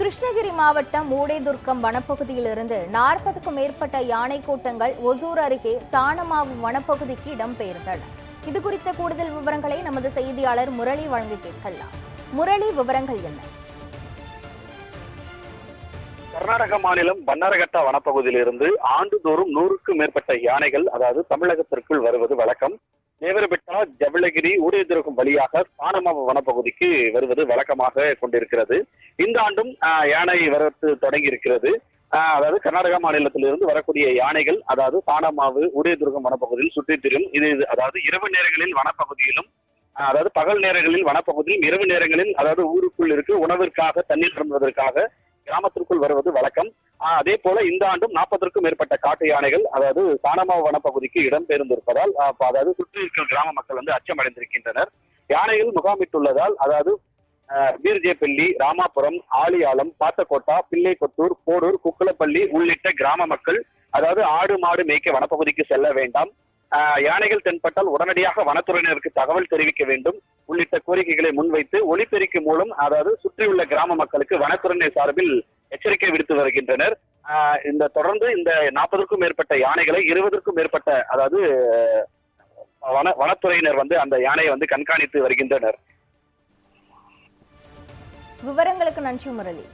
கிருஷ்ணகிரி மாவட்டம் மூடேதுர்க்கம் வனப்பகுதியிலிருந்து நாற்பதுக்கும் மேற்பட்ட யானை கூட்டங்கள் ஒசூர் அருகே சாணமாவு வனப்பகுதிக்கு இடம்பெயர்ந்தன. இது குறித்த கூடுதல் விவரங்களை நமது செய்தியாளர் முரளி வழங்கி கேட்கலாம். முரளி விவரங்கள் என்ன? கர்நாடக மாநிலம் பன்னாரகட்டா வனப்பகுதியிலிருந்து ஆண்டுதோறும் நூறுக்கும் மேற்பட்ட யானைகள் அதாவது தமிழகத்திற்குள் வருவது வழக்கம். தேவரபெட்ட ஜவளகிரி ஊழியத்திற்கும் வழியாக சாணமாவு வனப்பகுதிக்கு வருவது வழக்கமாக கொண்டிருக்கிறது. இந்த ஆண்டும் யானை வரத்து தொடங்கி இருக்கிறது அதாவது கர்நாடக மாநிலத்திலிருந்து வரக்கூடிய யானைகள் அதாவது சாணமாவு உடையதுர்கம் வனப்பகுதியில் சுற்றித் திரும் இது அதாவது இரவு நேரங்களில் வனப்பகுதியிலும் அதாவது பகல் நேரங்களில் வனப்பகுதியிலும் இரவு நேரங்களில் அதாவது ஊருக்குள் இருக்கு உணவிற்காக தண்ணீர் அருந்துவதற்காக கிராமத்திற்குள் வருவது வழக்கம். அதே போல இந்த ஆண்டும் நாற்பதற்கும் மேற்பட்ட காட்டு யானைகள் அதாவது சாணமாவு வனப்பகுதிக்கு இடம்பெயர்ந்திருப்பதால் அதாவது சுற்றி இருக்கிற கிராம மக்கள் வந்து அச்சமடைந்திருக்கின்றனர். யானைகள் முகாமிட்டுள்ளதால் அதாவது ஆஹ் ராமாபுரம் ஆலியாலம் பாத்தக்கோட்டா பிள்ளைகொத்தூர் போரூர் குக்குலப்பள்ளி உள்ளிட்ட கிராம மக்கள் அதாவது ஆடு மாடு மேய்க்க வனப்பகுதிக்கு செல்ல வேண்டாம். யானைகள் தென்பட்டால் உடனடியாக வனத்துறையினருக்கு தகவல் தெரிவிக்க வேண்டும். உள்ளிட்ட கோரிக்கைகளை முன்வைத்து ஒலிபெருக்கி மூலம் அதாவது சுற்றியுள்ள கிராம மக்களுக்கு வனத்துறையினர் சார்பில் எச்சரிக்கை விடுத்து வருகின்றனர். இந்த தொடர்ந்து இந்த நாற்பதற்கும் மேற்பட்ட யானைகளை இருபதற்கும் மேற்பட்ட அதாவது வன வனத்துறையினர் வந்து அந்த யானையை வந்து கண்காணித்து வருகின்றனர். விவரங்களுக்கு நன்றி முரளி.